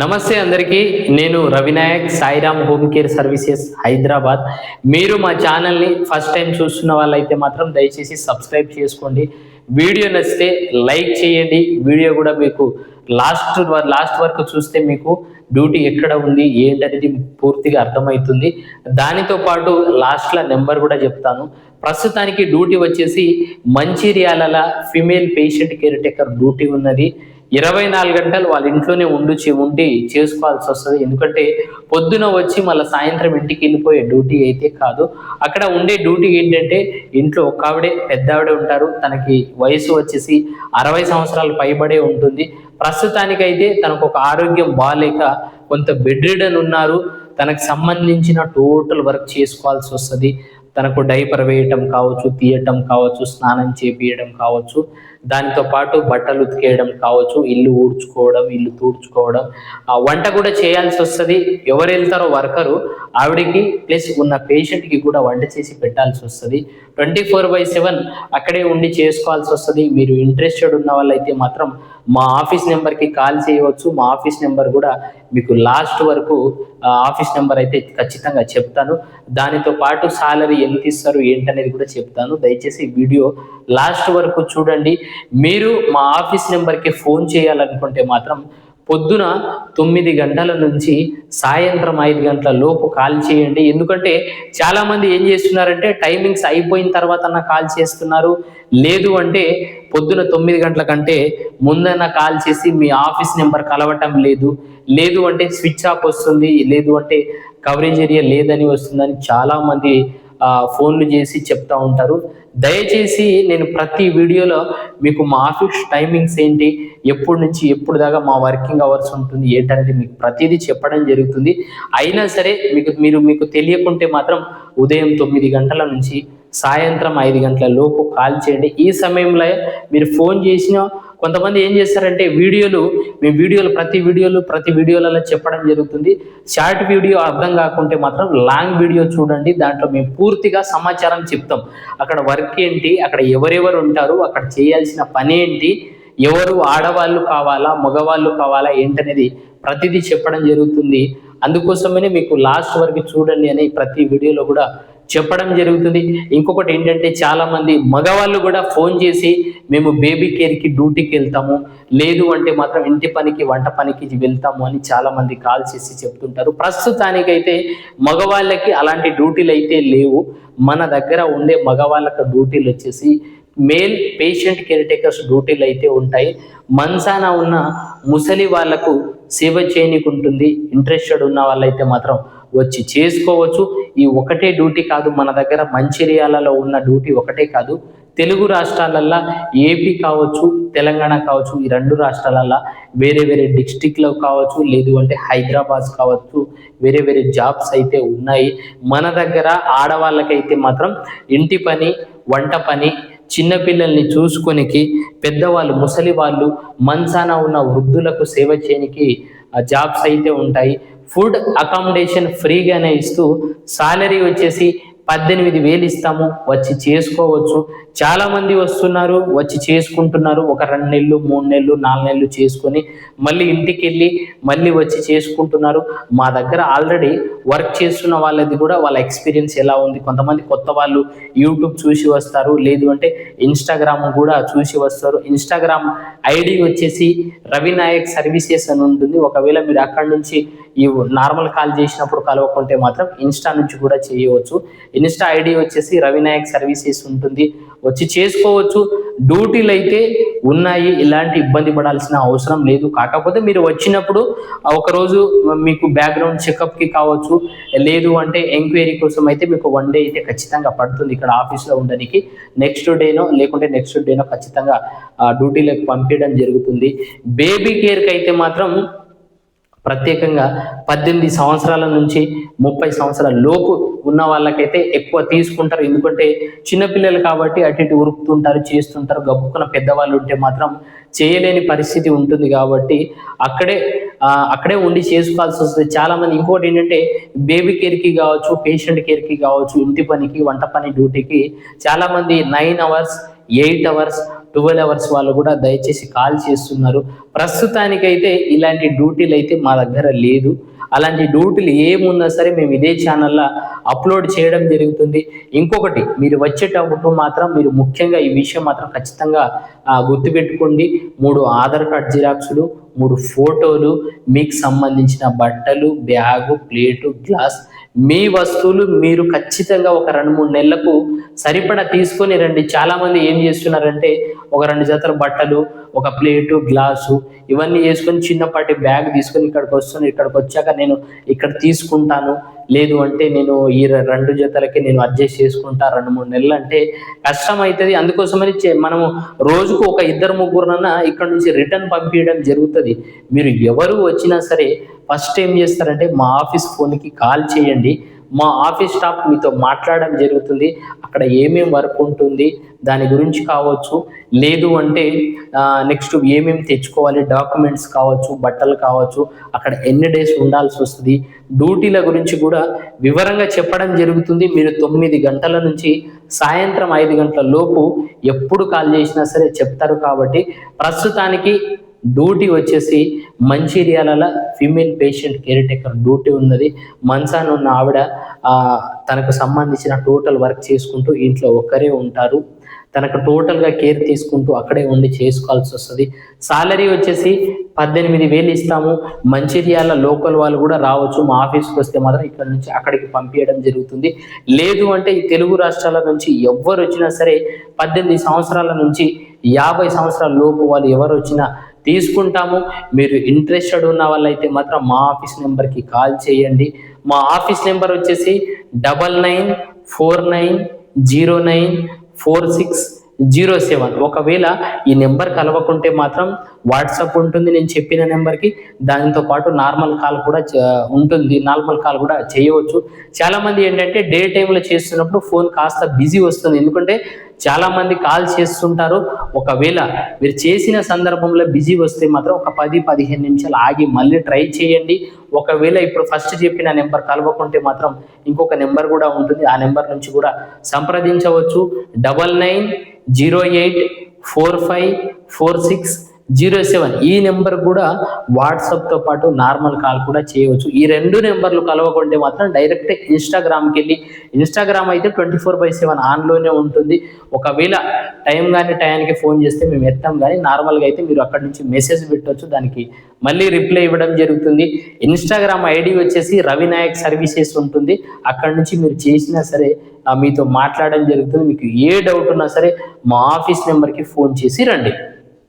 నమస్తే అందరికీ నేను Ravi Nayak Sairam home care services Hyderabad. మీరు మా ఛానల్ని ఫస్ట్ టైం చూస్తున్న వాళ్ళైతే మాత్రం దయచేసి సబ్స్క్రైబ్ చేసుకోండి. వీడియో నచ్చితే లైక్ చేయండి. వీడియో కూడా మీకు లాస్ట్ లాస్ట్ వరకు చూస్తే మీకు డ్యూటీ ఎక్కడ ఉంది ఏంటనేది పూర్తిగా అర్థమవుతుంది. దానితో పాటు లాస్ట్లో నెంబర్ కూడా చెప్తాను. ప్రస్తుతానికి డ్యూటీ వచ్చేసి Mancherial female patient caretaker duty ఉన్నది. ఇరవై నాలుగు గంటలు వాళ్ళ ఇంట్లోనే ఉండుచి ఉండి చేసుకోవాల్సి వస్తుంది. ఎందుకంటే పొద్దున వచ్చి మళ్ళీ సాయంత్రం ఇంటికి వెళ్ళిపోయే డ్యూటీ అయితే కాదు. అక్కడ ఉండే డ్యూటీ ఏంటంటే ఇంట్లో ఒక్క ఆవిడే పెద్ద ఆవిడే ఉంటారు. తనకి వయసు వచ్చేసి అరవై సంవత్సరాలు పైబడే ఉంటుంది. ప్రస్తుతానికైతే తనకు ఒక ఆరోగ్యం బాగాలేక కొంత బెడ్ రిడన్ ఉన్నారు. తనకు సంబంధించిన టోటల్ వర్క్ చేసుకోవాల్సి వస్తుంది. తనకు డైపర్ వేయటం కావచ్చు తీయటం కావచ్చు స్నానం చేపియడం కావచ్చు. దానితో పాటు బట్టలు ఉతికేయడం కావచ్చు ఇల్లు ఊడ్చుకోవడం ఇల్లు తూడ్చుకోవడం. ఆ వంట కూడా చేయాల్సి వస్తుంది. ఎవరు వెళ్తారో వర్కరు ఆవిడకి ప్లస్ ఉన్న పేషెంట్కి కూడా వంట చేసి పెట్టాల్సి వస్తుంది. ట్వంటీ ఫోర్ బై సెవెన్ అక్కడే ఉండి చేసుకోవాల్సి వస్తుంది. మీరు ఇంట్రెస్టెడ్ ఉన్న వాళ్ళైతే మాత్రం మా ఆఫీస్ నెంబర్కి కాల్ చేయవచ్చు. మా ఆఫీస్ నెంబర్ కూడా మీకు లాస్ట్ వరకు ఆఫీస్ నెంబర్ అయితే ఖచ్చితంగా చెప్తాను. దానితో పాటు సాలరీ ఎంత ఇస్తారు ఏంటనేది కూడా చెప్తాను. దయచేసి వీడియో లాస్ట్ వరకు చూడండి. మీరు మా ఆఫీస్ నెంబర్కి ఫోన్ చేయాలనుకుంటే మాత్రం పొద్దున తొమ్మిది గంటల నుంచి సాయంత్రం ఐదు గంటల లోపు కాల్ చేయండి. ఎందుకంటే చాలా మంది ఏం చేస్తున్నారంటే టైమింగ్స్ అయిపోయిన తర్వాత కాల్ చేస్తున్నారు. లేదు అంటే పొద్దున తొమ్మిది గంటల కంటే ముందన్న కాల్ చేసి మీ ఆఫీస్ నెంబర్ కలవటం లేదు. లేదు అంటే స్విచ్ ఆఫ్ వస్తుంది. లేదు అంటే కవరేజ్ ఏరియా లేదని వస్తుందని చాలా మంది ఫోన్లు చేసి చెప్తా ఉంటారు. దయచేసి నేను ప్రతి వీడియోలో మీకు మా ఆఫీస్ టైమింగ్స్ ఏంటి ఎప్పటి నుంచి ఎప్పుడు దాకా మా వర్కింగ్ అవర్స్ ఉంటుంది ఏంటనేది మీకు ప్రతిదీ చెప్పడం జరుగుతుంది. అయినా సరే మీకు మీరు మీకు తెలియకుంటే మాత్రం ఉదయం తొమ్మిది గంటల నుంచి సాయంత్రం ఐదు గంటల లోపు కాల్ చేయండి. ఈ సమయంలో మీరు ఫోన్ చేసిన కొంతమంది ఏం చేస్తారంటే వీడియోలు మీ వీడియోలు ప్రతి వీడియోలు ప్రతి వీడియోలలో చెప్పడం జరుగుతుంది. షార్ట్ వీడియో అర్థం కాకుంటే మాత్రం లాంగ్ వీడియో చూడండి. దాంట్లో మేము పూర్తిగా సమాచారం చెప్తాం. అక్కడ వర్క్ ఏంటి అక్కడ ఎవరెవరు ఉంటారు అక్కడ చేయాల్సిన పని ఏంటి ఎవరు ఆడవాళ్ళు కావాలా మగవాళ్ళు కావాలా ఏంటనేది ప్రతిదీ చెప్పడం జరుగుతుంది. అందుకోసమనే మీకు లాస్ట్ వరకు చూడండి అని ప్రతి వీడియోలో కూడా చెప్పడం జరుగుతుంది. ఇంకొకటి ఏంటంటే చాలా మంది మగవాళ్ళు కూడా ఫోన్ చేసి మేము బేబీ కేర్కి డ్యూటీకి వెళ్తాము. లేదు అంటే మాత్రం ఇంటి పనికి వంట పనికి వెళ్తాము అని చాలా మంది కాల్ చేసి చెప్తుంటారు. ప్రస్తుతానికైతే మగవాళ్ళకి అలాంటి డ్యూటీలు అయితే లేవు. మన దగ్గర ఉండే మగవాళ్ళకి డ్యూటీలు వచ్చేసి మేల్ పేషెంట్ కేర్ టేకర్స్ డ్యూటీలు అయితే ఉంటాయి. మన్సాన ఉన్న ముసలి వాళ్ళకు సేవ చేయనీకి ఉంటుంది ఇంట్రెస్టెడ్ ఉన్న వాళ్ళైతే మాత్రం వచ్చి చేసుకోవచ్చు. ఈ ఒకటే డ్యూటీ కాదు మన దగ్గర మంచిర్యాలలో ఉన్న డ్యూటీ ఒకటే కాదు. తెలుగు రాష్ట్రాలల్లో ఏపీ కావచ్చు తెలంగాణ కావచ్చు ఈ రెండు రాష్ట్రాలల్లో వేరే వేరే డిస్టిక్లో కావచ్చు లేదు అంటే హైదరాబాద్ కావచ్చు వేరే వేరే జాబ్స్ అయితే ఉన్నాయి. మన దగ్గర ఆడవాళ్ళకైతే మాత్రం ఇంటి పని వంట పని చిన్నపిల్లల్ని చూసుకొనికి పెద్దవాళ్ళు ముసలి వాళ్ళు మంచాన ఉన్న వృద్ధులకు సేవ చేయనికి జాబ్స్ అయితే ఉంటాయి. ఫుడ్ అకామిడేషన్ ఫ్రీగానే ఇస్తూ సాలరీ వచ్చేసి పద్దెనిమిది వేలు ఇస్తాము వచ్చి చేసుకోవచ్చు. చాలా మంది వస్తున్నారు వచ్చి చేసుకుంటున్నారు. ఒక రెండు నెలలు మూడు నెలలు నాలుగు నెలలు చేసుకొని మళ్ళీ ఇంటికి వెళ్ళి మళ్ళీ వచ్చి చేసుకుంటున్నారు. మా దగ్గర ఆల్రెడీ వర్క్ చేస్తున్న వాళ్ళది కూడా వాళ్ళ ఎక్స్పీరియన్స్ ఎలా ఉంది? కొంతమంది కొత్త వాళ్ళు యూట్యూబ్ చూసి వస్తారు. లేదు అంటే ఇన్స్టాగ్రామ్ కూడా చూసి వస్తారు. ఇన్స్టాగ్రామ్ ఐడి వచ్చేసి రవినాయక్ సర్వీసెస్ అని ఉంటుంది. ఒకవేళ మీరు అక్కడ నుంచి ఈ నార్మల్ కాల్ చేసినప్పుడు కలవకుంటే మాత్రం ఇన్స్టా నుంచి కూడా చేయవచ్చు. ఇన్స్టా ఐడి వచ్చేసి రవినాయక్ సర్వీసెస్ ఉంటుంది. వచ్చి చేసుకోవచ్చు. డ్యూటీలు అయితే ఉన్నాయి. ఇలాంటి ఇబ్బంది పడాల్సిన అవసరం లేదు. కాకపోతే మీరు వచ్చినప్పుడు ఒకరోజు మీకు బ్యాక్గ్రౌండ్ చెకప్కి కావచ్చు. లేదు అంటే ఎంక్వైరీ కోసం అయితే మీకు వన్ డే అయితే ఖచ్చితంగా పడుతుంది ఇక్కడ ఆఫీస్లో ఉండడానికి. నెక్స్ట్ డేనో లేకుంటే నెక్స్ట్ డేనో ఖచ్చితంగా డ్యూటీలకు పంపించడం జరుగుతుంది. బేబీ కేర్కి అయితే మాత్రం ప్రత్యేకంగా పద్దెనిమిది సంవత్సరాల నుంచి ముప్పై సంవత్సరాల లోపు ఉన్న వాళ్ళకైతే ఎక్కువ తీసుకుంటారు. ఎందుకంటే చిన్నపిల్లలు కాబట్టి అటు ఇటు ఉరుకుతుంటారు చేస్తుంటారు. గబుక్కున పెద్దవాళ్ళు ఉంటే మాత్రం చేయలేని పరిస్థితి ఉంటుంది కాబట్టి అక్కడే అక్కడే ఉండి చేసుకోవాల్సి వస్తుంది. చాలా మంది ఇంకోటి ఏంటంటే బేబీ కేర్కి కావచ్చు పేషెంట్ కేర్కి కావచ్చు ఇంటి పనికి వంట పని డ్యూటీకి చాలా మంది nine hours eight hours twelve hours వాళ్ళు కూడా దయచేసి కాల్ చేస్తున్నారు. ప్రస్తుతానికైతే ఇలాంటి డ్యూటీలు అయితే మా దగ్గర లేదు. అలాంటి డ్యూటీలు ఏమున్నా సరే మేము ఇదే ఛానల్లో అప్లోడ్ చేయడం జరుగుతుంది. ఇంకొకటి మీరు వచ్చేటప్పుడు మాత్రం మీరు ముఖ్యంగా ఈ విషయం మాత్రం ఖచ్చితంగా గుర్తుపెట్టుకోండి. మూడు ఆధార్ కార్డ్ జిరాక్సులు మూడు ఫోటోలు మీకు సంబంధించిన బట్టలు బ్యాగు ప్లేటు గ్లాస్ మీ వస్తువులు మీరు ఖచ్చితంగా ఒక రెండు మూడు నెలలకు సరిపడా తీసుకొని రండి. చాలా మంది ఏం చేస్తున్నారంటే ఒక రెండు జతల బట్టలు ఒక ప్లేటు గ్లాసు ఇవన్నీ వేసుకొని చిన్నపాటి బ్యాగ్ తీసుకొని ఇక్కడికి వస్తాను ఇక్కడికి వచ్చాక నేను ఇక్కడ తీసుకుంటాను. లేదు అంటే నేను ఈ రెండు జతలకి నేను అడ్జస్ట్ చేసుకుంటా రెండు మూడు నెలలు అంటే కష్టం అవుతుంది అందుకోసమని చే- మనము రోజుకు ఒక ఇద్దరు ముగ్గురునన్నా ఇక్కడ నుంచి రిటర్న్ పంపించడం జరుగుతుంది. మీరు ఎవరు వచ్చినా సరే ఫస్ట్ ఏం చేస్తారంటే మా ఆఫీస్ ఫోన్కి కాల్ చేయండి. మా ఆఫీస్ స్టాఫ్ మీతో మాట్లాడడం జరుగుతుంది. అక్కడ ఏమేం వర్క్ ఉంటుంది దాని గురించి కావచ్చు. లేదు అంటే నెక్స్ట్ ఏమేమి తెచ్చుకోవాలి డాక్యుమెంట్స్ కావచ్చు బట్టలు కావచ్చు అక్కడ ఎన్ని డేస్ ఉండాల్సి వస్తుంది. డ్యూటీల గురించి కూడా వివరంగా చెప్పడం జరుగుతుంది. మీరు తొమ్మిది గంటల నుంచి సాయంత్రం ఐదు గంటల లోపు ఎప్పుడు కాల్ చేసినా సరే చెప్తారు కాబట్టి ప్రస్తుతానికి డ్యూటీ వచ్చేసి మంచిర్యాలలో female patient caretaker duty ఉన్నది. మన్సాన్ ఉన్న ఆవిడ తనకు సంబంధించిన టోటల్ వర్క్ చేసుకుంటూ ఇంట్లో ఒక్కరే ఉంటారు. తనకు టోటల్గా కేర్ తీసుకుంటూ అక్కడే ఉండి చేసుకోవాల్సి వస్తుంది. సాలరీ వచ్చేసి పద్దెనిమిది వేలు ఇస్తాము. మంచిర్యాల లోకల్ వాళ్ళు కూడా రావచ్చు. మా ఆఫీస్కి వస్తే మాత్రం ఇక్కడ నుంచి అక్కడికి పంపించడం జరుగుతుంది. లేదు అంటే ఈ తెలుగు రాష్ట్రాల నుంచి ఎవ్వరు వచ్చినా సరే పద్దెనిమిది సంవత్సరాల నుంచి యాభై సంవత్సరాల లోపు వాళ్ళు ఎవరు వచ్చినా తీసుకుంటాము. మీరు ఇంట్రెస్టెడ్ ఉన్న వాళ్ళైతే మాత్రం మా ఆఫీస్ నెంబర్కి కాల్ చేయండి. మా ఆఫీస్ నెంబర్ వచ్చేసి double nine four nine zero nine four six zero seven ఒకవేళ ఈ నెంబర్ కలవకుంటే మాత్రం వాట్సాప్ ఉంటుంది నేను చెప్పిన నెంబర్కి దానితో పాటు నార్మల్ కాల్ కూడా ఉంటుంది. నార్మల్ కాల్ కూడా చేయవచ్చు. చాలామంది ఏంటంటే డే టైంలో చేస్తున్నప్పుడు ఫోన్ కాస్త బిజీ వస్తుంది. ఎందుకంటే చాలా మంది కాల్ చేస్తుంటారు. ఒకవేళ మీరు చేసిన సందర్భంలో బిజీ వస్తే మాత్రం ఒక పది పదిహేను నిమిషాలు ఆగి మళ్ళీ ట్రై చేయండి. ఒకవేళ ఇప్పుడు ఫస్ట్ చెప్పిన నెంబర్ కలవకుంటే మాత్రం ఇంకొక నెంబర్ కూడా ఉంటుంది. ఆ నెంబర్ నుంచి కూడా సంప్రదించవచ్చు. Double nine zero eight four five four six zero seven. ఈ నెంబర్ కూడా వాట్సాప్తో పాటు నార్మల్ కాల్ కూడా చేయవచ్చు. ఈ రెండు నెంబర్లు కలవకుంటే మాత్రం డైరెక్ట్ ఇన్స్టాగ్రామ్కి వెళ్ళి ఇన్స్టాగ్రామ్ అయితే ట్వంటీ ఫోర్ బై సెవెన్ ఆన్లోనే ఉంటుంది. ఒకవేళ టైం కానీ టైంకి ఫోన్ చేస్తే మేము ఎత్తాం కానీ నార్మల్గా అయితే మీరు అక్కడి నుంచి మెసేజ్ పెట్టవచ్చు దానికి మళ్ళీ రిప్లై ఇవ్వడం జరుగుతుంది. ఇన్స్టాగ్రామ్ ఐడి వచ్చేసి రవినాయక్ సర్వీసెస్ ఉంటుంది. అక్కడి నుంచి మీరు చేసినా సరే మీతో మాట్లాడడం జరుగుతుంది. మీకు ఏ డౌట్ ఉన్నా సరే మా ఆఫీస్ నెంబర్కి ఫోన్ చేసి రండి.